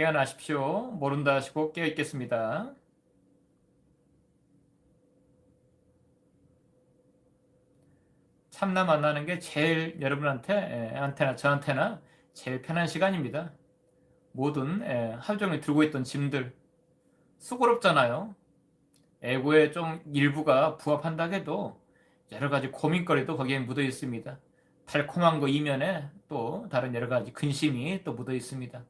깨어나십시오. 모른다 하시고 깨어 있겠습니다. 참나 만나는 게 제일 여러분한테 한테나 저한테나 제일 편한 시간입니다. 모든 하루 종일 들고 있던 짐들 수고롭잖아요. 에고의 좀 일부가 부합한다 해도 여러 가지 고민거리도 거기에 묻어 있습니다. 달콤한 거 이면에 또 다른 여러 가지 근심이 또 묻어 있습니다.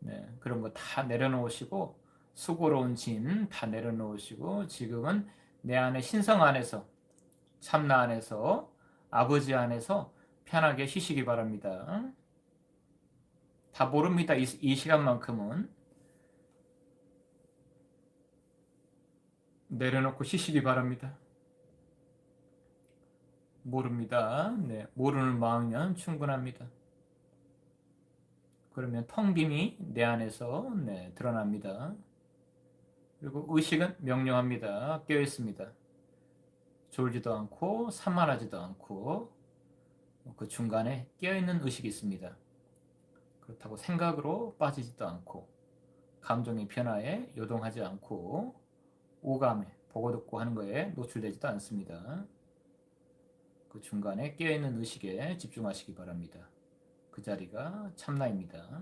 네, 그런 거 다 내려놓으시고 수고로운 짐 다 내려놓으시고 지금은 내 안에 신성 안에서 참나 안에서 아버지 안에서 편하게 쉬시기 바랍니다. 다 모릅니다. 이, 이 시간만큼은 내려놓고 쉬시기 바랍니다. 모릅니다. 네, 모르는 마음이면 충분합니다. 그러면 텅 빔이 내 안에서 네, 드러납니다. 그리고 의식은 명령합니다. 깨어 있습니다. 졸지도 않고 산만하지도 않고 그 중간에 깨어 있는 의식이 있습니다. 그렇다고 생각으로 빠지지도 않고 감정의 변화에 요동하지 않고 오감에 보고 듣고 하는 거에 노출되지도 않습니다. 그 중간에 깨어있는 의식에 집중하시기 바랍니다. 그 자리가 참나입니다.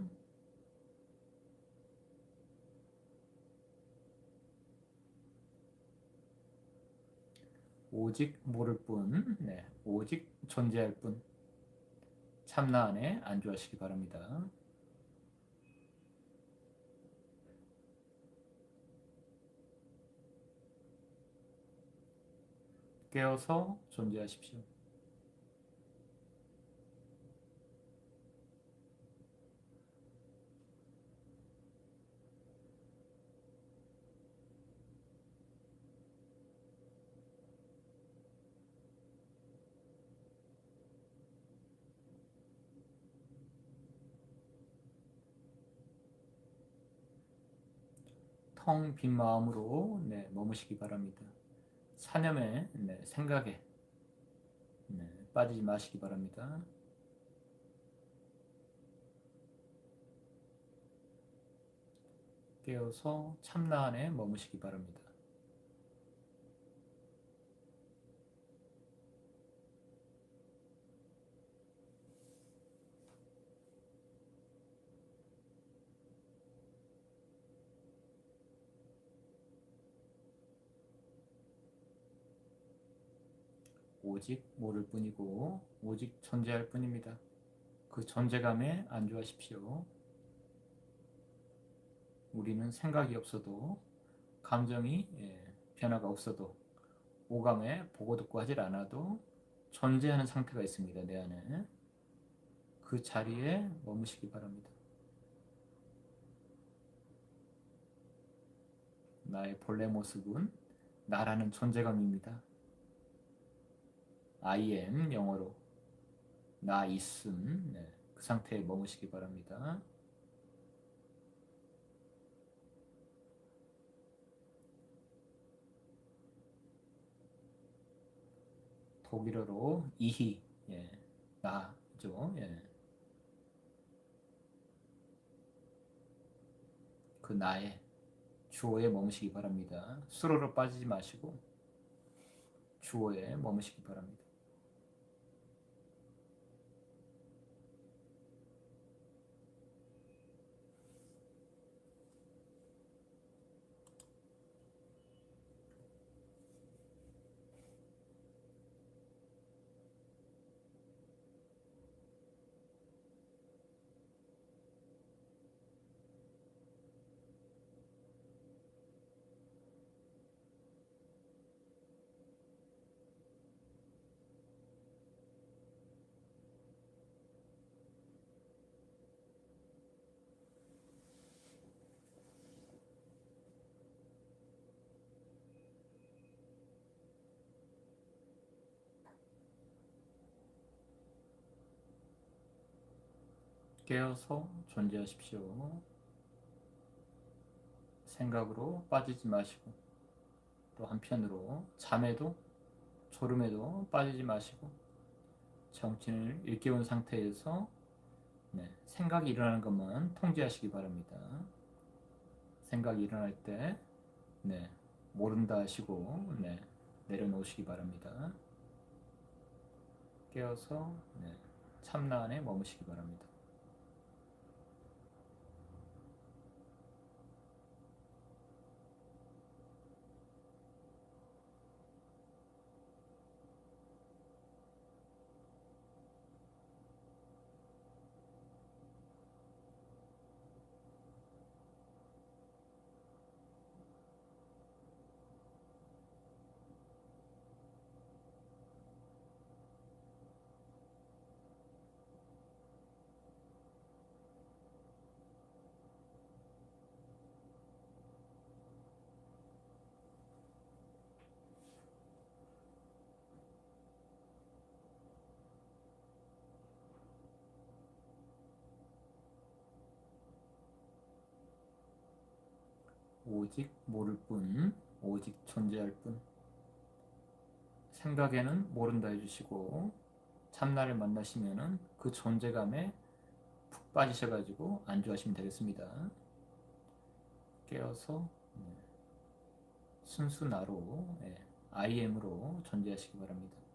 오직 모를 뿐, 네, 오직 존재할 뿐, 참나 안에 안주하시기 바랍니다. 깨어서 존재하십시오. 텅 빈 마음으로 네, 머무시기 바랍니다. 사념에 네, 생각에 네, 빠지지 마시기 바랍니다. 깨어서 참나 안에 머무시기 바랍니다. 오직 모를 뿐이고 오직 존재할 뿐입니다. 그 존재감에 안주하십시오. 우리는 생각이 없어도 감정이 예, 변화가 없어도 오감에 보고 듣고 하질 않아도 존재하는 상태가 있습니다. 내 안에 그 자리에 머무시기 바랍니다. 나의 본래 모습은 나라는 존재감입니다. I am 영어로 나 있음 네, 그 상태에 머무시기 바랍니다. 독일어로 이히 예, 나죠. 예. 그 나의 주어에 머무시기 바랍니다. 수로로 빠지지 마시고 주어에 머무시기 바랍니다. 깨어서 존재하십시오. 생각으로 빠지지 마시고 또 한편으로 잠에도 졸음에도 빠지지 마시고 정신을 일깨운 상태에서 네, 생각이 일어나는 것만 통제하시기 바랍니다. 생각이 일어날 때 네, 모른다 하시고 네, 내려놓으시기 바랍니다. 깨어서 네, 참나 안에 머무시기 바랍니다. 오직 모를 뿐, 오직 존재할 뿐. 생각에는 모른다 해주시고 참나를 만나시면은 그 존재감에 푹 빠지셔가지고 안주하시면 되겠습니다. 깨어서 네. 순수 나로 네. IM으로 존재하시기 바랍니다.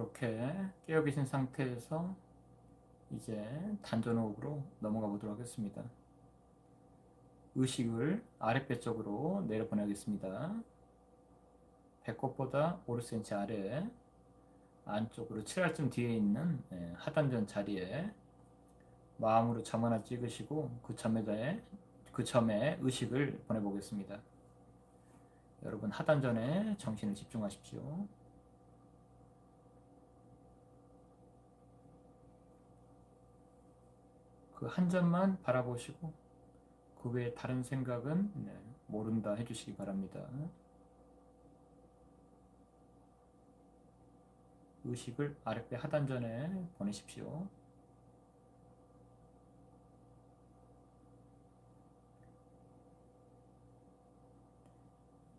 그렇게 깨어 계신 상태에서 이제 단전호흡으로 넘어가 보도록 하겠습니다. 의식을 아랫배 쪽으로 내려보내겠습니다. 배꼽보다 5cm 아래 안쪽으로 7할쯤 뒤에 있는 예, 하단전 자리에 마음으로 점 하나 찍으시고 그 점에 그 점에 의식을 보내보겠습니다. 여러분 하단전에 정신을 집중하십시오. 그 한 점만 바라보시고 그 외에 다른 생각은 네, 모른다 해주시기 바랍니다. 의식을 아랫배 하단전에 보내십시오.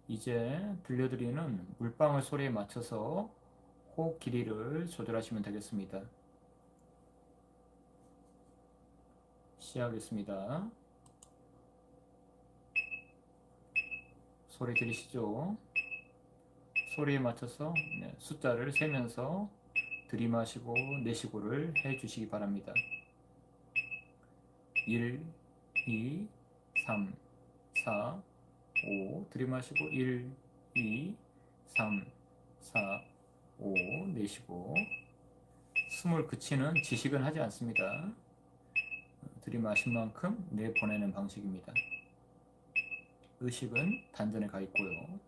이제 들려드리는 물방울 소리에 맞춰서 호흡 길이를 조절하시면 되겠습니다. 시작하겠습니다. 소리 들리시죠? 소리에 맞춰서 네, 숫자를 세면서 들이마시고 내쉬고를 해 주시기 바랍니다. 1, 2, 3, 4, 5 들이마시고 1, 2, 3, 4, 5 내쉬고 숨을 그치는 지식은 하지 않습니다. 들이마신 만큼 내보내는 방식입니다. 의식은 단전에 가 있고요.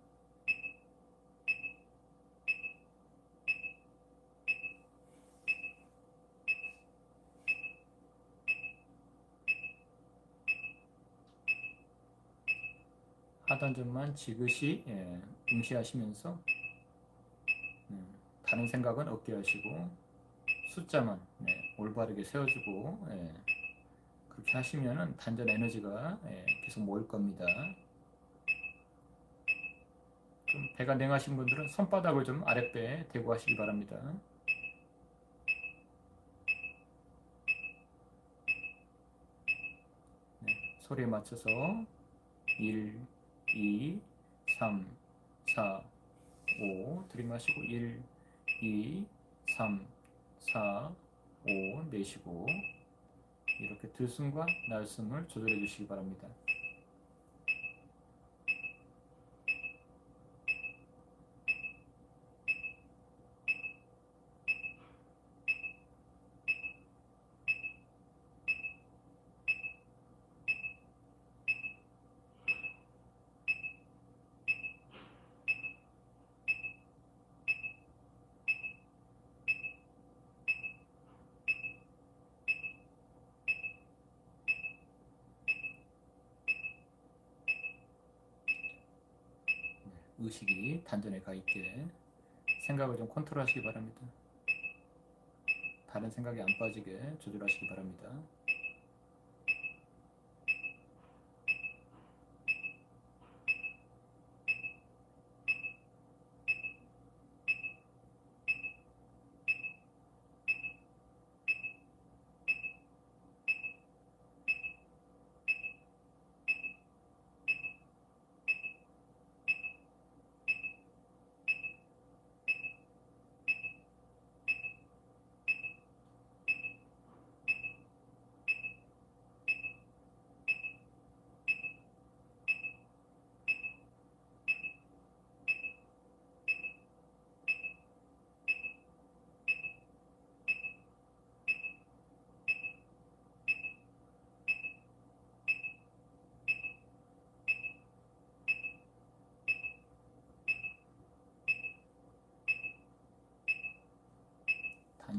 하던 점만 지그시 예, 응시하시면서 음, 다른 생각은 없게 하시고 숫자만 네, 올바르게 세워주고 예, 그렇게 하시면은 단전 에너지가 예, 계속 모일 겁니다. 좀 배가 냉하신 분들은 손바닥을 좀 아랫배에 대고 하시기 바랍니다. 네, 소리에 맞춰서 1, 2, 3, 4, 5 들이마시고 1, 2, 3, 4, 5 내쉬고 이렇게 들숨과 날숨을 조절해 주시기 바랍니다. 의식이 있게 생각을 좀 컨트롤 하시기 바랍니다. 다른 생각이 안 빠지게 조절하시기 바랍니다.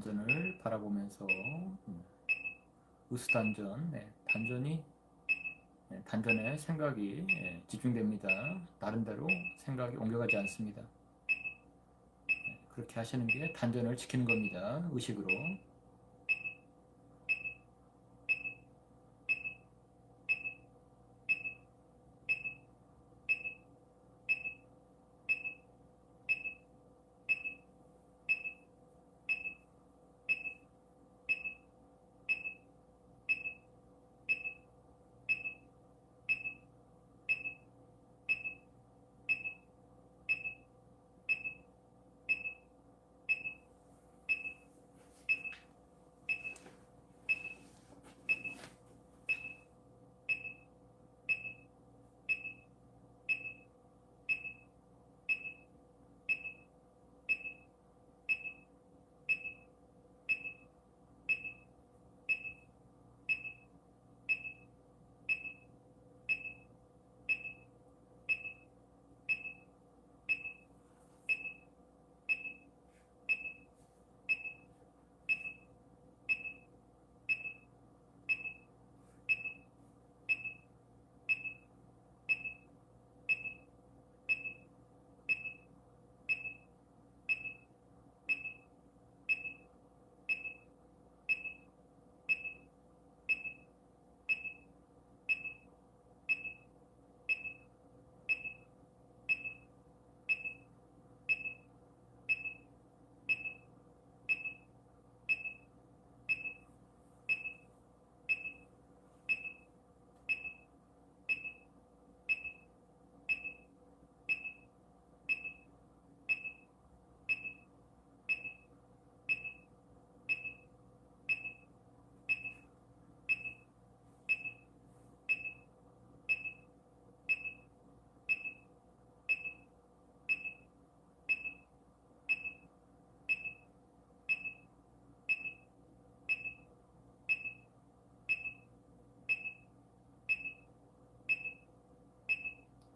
단전을 바라보면서 음, 우수 단전, 네, 단전이 네, 단전에 생각이 예, 집중됩니다. 나름대로 생각이 옮겨가지 않습니다. 네, 그렇게 하시는 게 단전을 지키는 겁니다. 의식으로.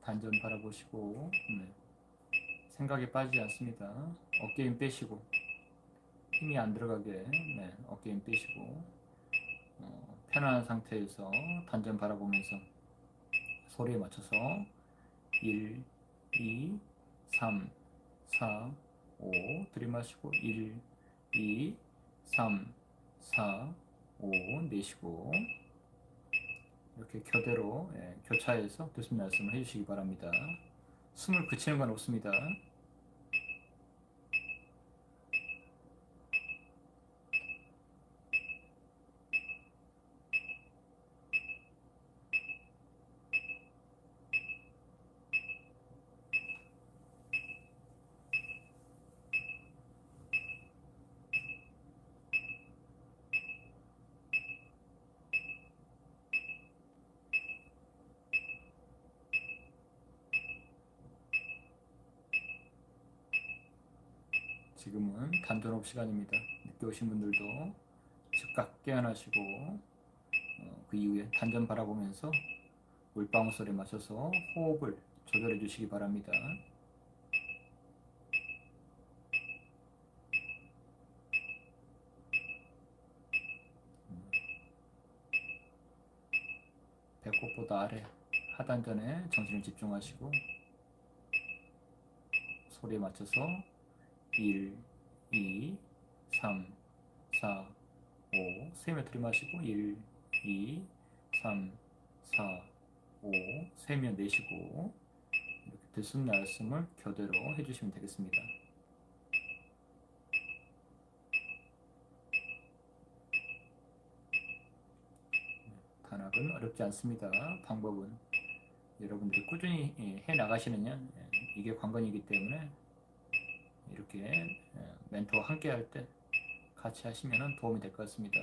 단전 바라보시고 네. 생각에 빠지지 않습니다. 어깨 힘 빼시고 힘이 안 들어가게 네. 어깨 힘 빼시고 어, 편안한 상태에서 단전 바라보면서 소리에 맞춰서 1, 2, 3, 4, 5 들이마시고 1, 2, 3, 4, 5 내쉬고 이렇게 교대로 예, 교차해서 교수님 말씀을 해주시기 바랍니다. 숨을 그치는 건 없습니다. 지금은 단전업 시간입니다. 늦게 오신 분들도 즉각 깨어나시고 어, 그 이후에 단전 바라보면서 물방울 소리에 맞춰서 호흡을 조절해 주시기 바랍니다. 배꼽보다 아래 하단전에 정신을 집중하시고 소리에 맞춰서 1, 2, 3, 4, 5 세며 들이마시고 1, 2, 3, 4, 5 세며 내쉬고 이렇게 들숨 날숨을 교대로 해주시면 되겠습니다. 단학은 어렵지 않습니다. 방법은 여러분들이 꾸준히 예, 해 나가시느냐 예, 이게 관건이기 때문에 이렇게 예, 멘토와 함께 할때 같이 하시면 도움이 될 것 같습니다.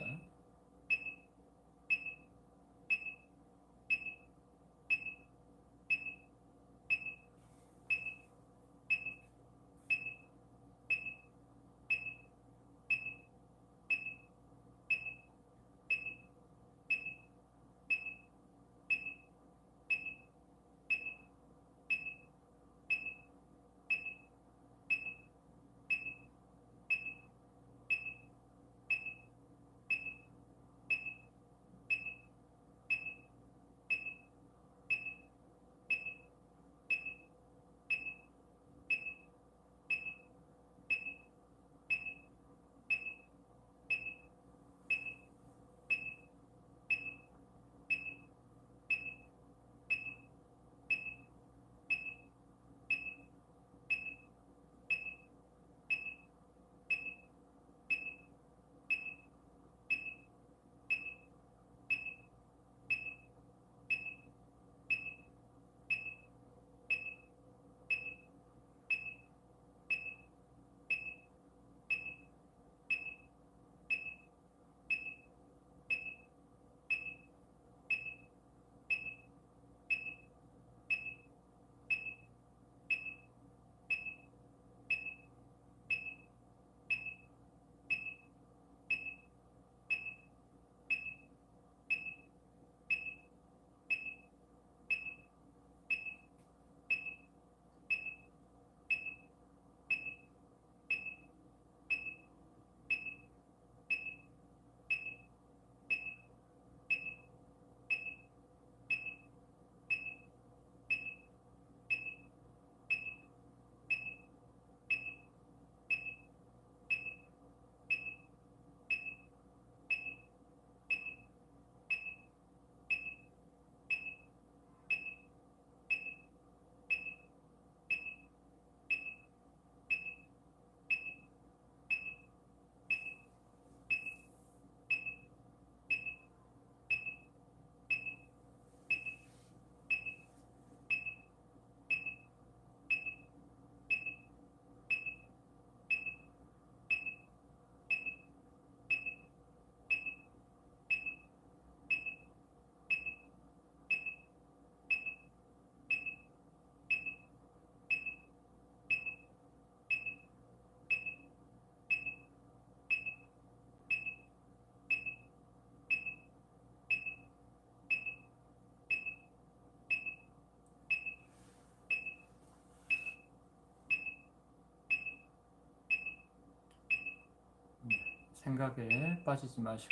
생각에 빠지지 마시고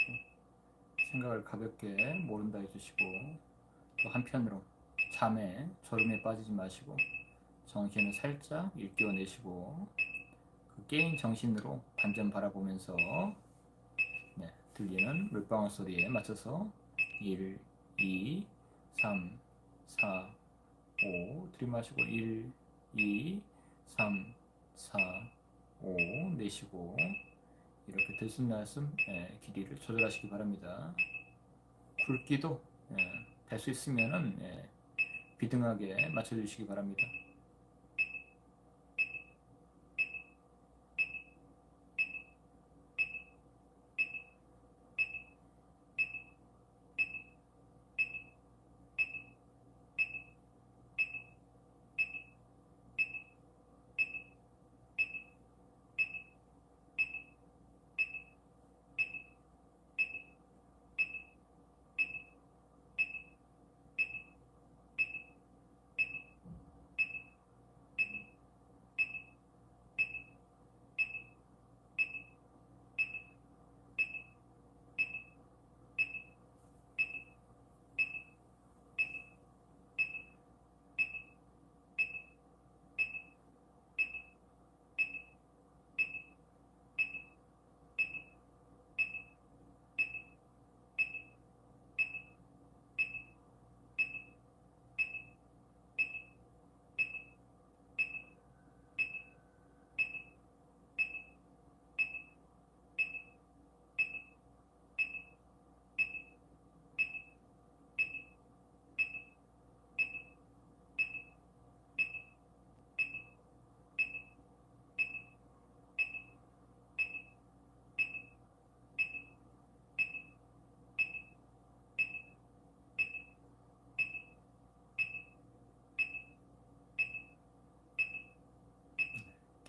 생각을 가볍게 모른다 해주시고 또 한편으로 잠에 졸음에 빠지지 마시고 정신을 살짝 일깨워내시고 그 깨인 정신으로 반전 바라보면서 네, 들리는 물방울 소리에 맞춰서 1, 2, 3, 4, 5 들이마시고 1, 2, 3, 4, 5 내쉬고 이렇게 들숨날숨 예, 길이를 조절하시기 바랍니다. 굵기도 예, 될수 있으면은 예, 비등하게 맞춰주시기 바랍니다.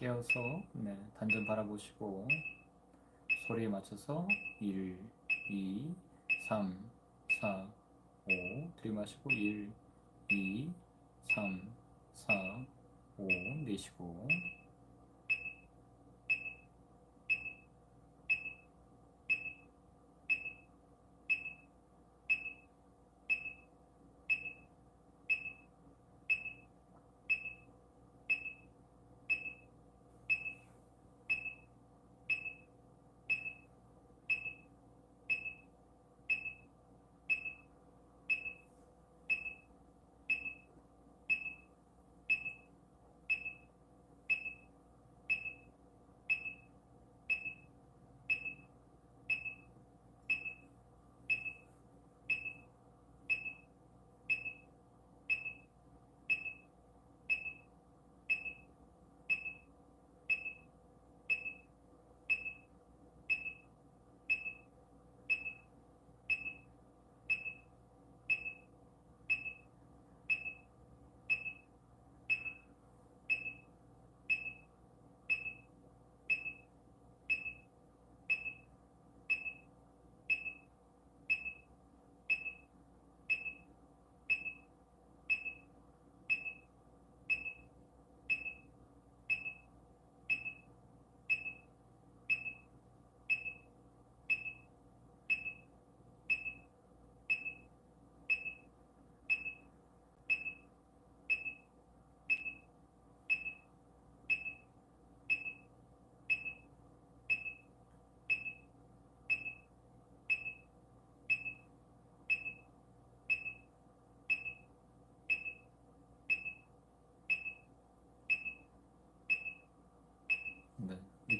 깨어서 네, 단전 바라보시고 소리에 맞춰서 1, 2, 3, 4, 5 들이마시고 1, 2, 3, 4, 5 내쉬고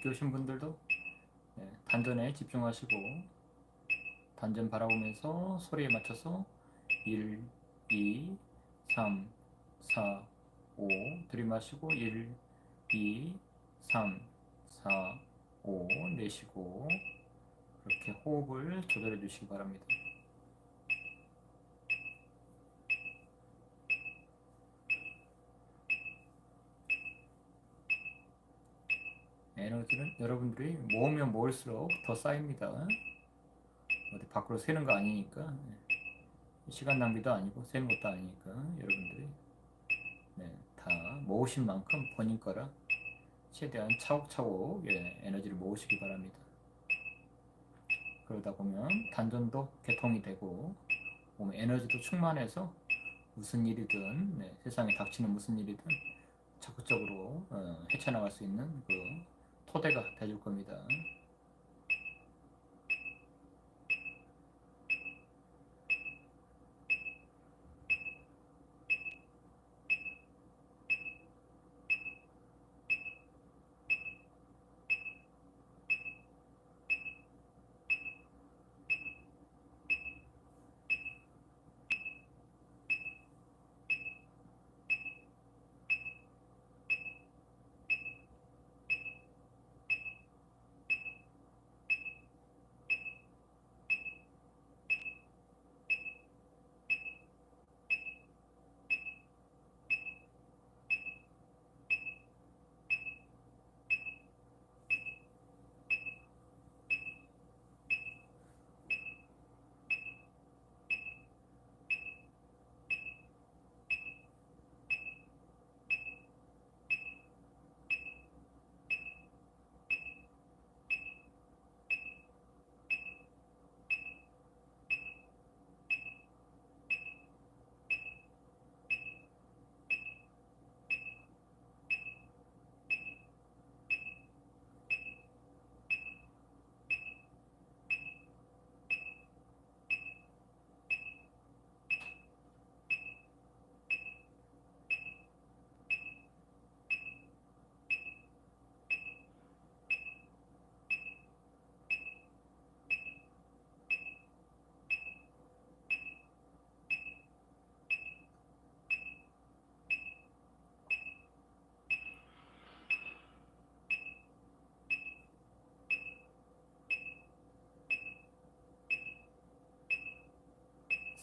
늦게 오신 분들도 네, 단전에 집중하시고 단전 바라보면서 소리에 맞춰서 1, 2, 3, 4, 5 들이마시고 1, 2, 3, 4, 5 내쉬고 그렇게 호흡을 조절해 주시기 바랍니다. 에너지는 여러분들이 모으면 모을수록 더 쌓입니다. 어디 밖으로 새는 거 아니니까 네. 시간 낭비도 아니고 새는 것도 아니니까 여러분들이 네, 다 모으신 만큼 본인 거라 최대한 차곡차곡 예, 에너지를 모으시기 바랍니다. 그러다 보면 단전도 개통이 되고 몸에 에너지도 충만해서 무슨 일이든 네, 세상에 닥치는 무슨 일이든 적극적으로 어, 헤쳐나갈 수 있는 그 토대가 되줄 겁니다.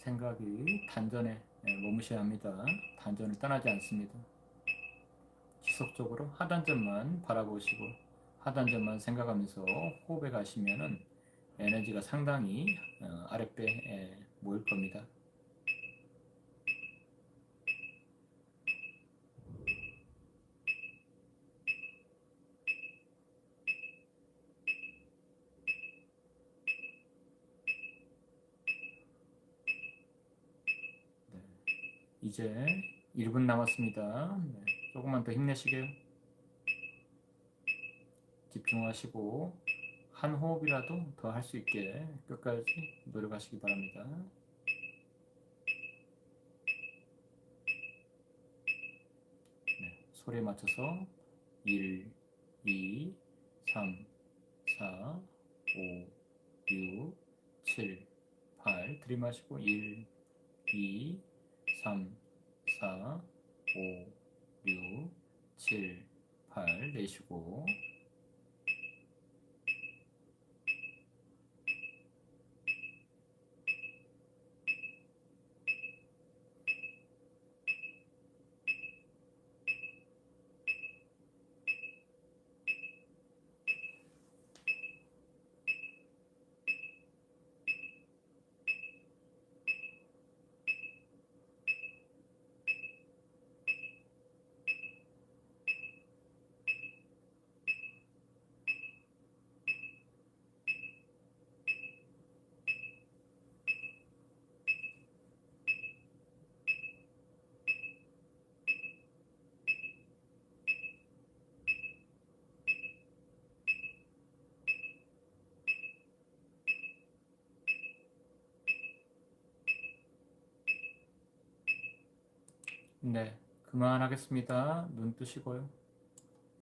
생각이 단전에 예, 머무셔야 합니다. 단전을 떠나지 않습니다. 지속적으로 하단전만 바라보시고 하단전만 생각하면서 호흡에 가시면은 에너지가 상당히 어, 아랫배에 모일 겁니다. 네. 이제 1분 남았습니다. 네, 조금만 더 힘내시게요. 집중하시고 한 호흡이라도 더 할 수 있게 끝까지 노력하시기 바랍니다. 네, 소리에 맞춰서 1, 2, 3, 4, 5, 6, 7, 8 들이마시고 1, 2, 3, 4, 5, 6, 7, 8 내쉬고 네, 그만하겠습니다. 눈 뜨시고요.